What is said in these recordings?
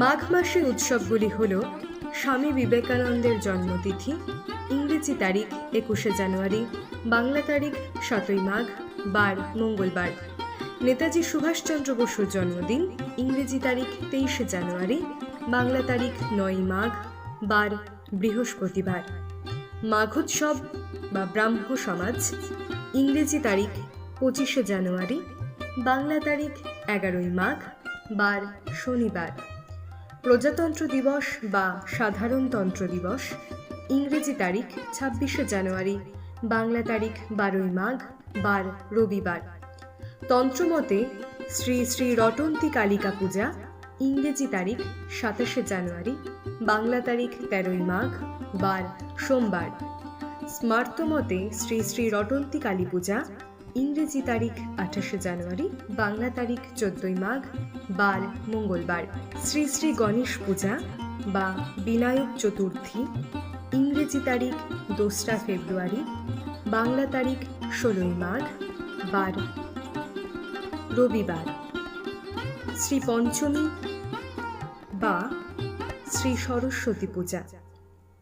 মাঘ মাসে উৎসবগুলি হল স্বামী বিবেকানন্দের জন্মতিথি, ইংরেজি তারিখ একুশে জানুয়ারি, বাংলা তারিখ সাতই মাঘ, বার মঙ্গলবার। নেতাজি সুভাষচন্দ্র বসুর জন্মদিন, ইংরেজি তারিখ তেইশে জানুয়ারি, বাংলা তারিখ নয় মাঘ, বার বৃহস্পতিবার। মাঘোৎসব বা ব্রাহ্ম সমাজ, ইংরেজি তারিখ পঁচিশে জানুয়ারি, বাংলা তারিখ এগারোই মাঘ, বার শনিবার। প্রজাতন্ত্র দিবস বা সাধারণতন্ত্র দিবস, ইংরেজি তারিখ ছাব্বিশে জানুয়ারি, বাংলা তারিখ বারোই মাঘ, বার রবিবার। তন্ত্রমতে শ্রী শ্রী রটন্তী কালিকা পূজা, ইংরেজি তারিখ সাতাশে জানুয়ারি, বাংলা তারিখ তেরোই মাঘ, বার সোমবার। স্মার্তমতে শ্রী শ্রী রটন্তী কালী পূজা ইংরেজি তারিখ আঠাশে জানুয়ারি, বাংলা তারিখ চোদ্দই মাঘ, বার মঙ্গলবার। শ্রী শ্রী গণেশ পূজা বা বিনায়ক চতুর্থী, ইংরেজি তারিখ দোসরা ফেব্রুয়ারি, বাংলা তারিখ ষোলোই মাঘ, বার রবিবার। শ্রী পঞ্চমী বা শ্রী সরস্বতী পূজা।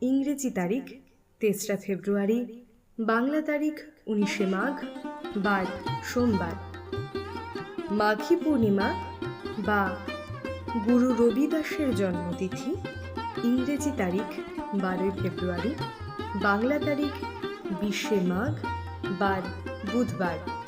ইংরেজি তারিখ তেসরা ফেব্রুয়ারি, বাংলা তারিখ উনিশে মাঘ বার সোমবার। মাঘী পূর্ণিমা বা গুরু রবিদাসের জন্মতিথি, ইংরেজি তারিখ বারোই ফেব্রুয়ারি, বাংলা তারিখ বিশে মাঘ, বার বুধবার।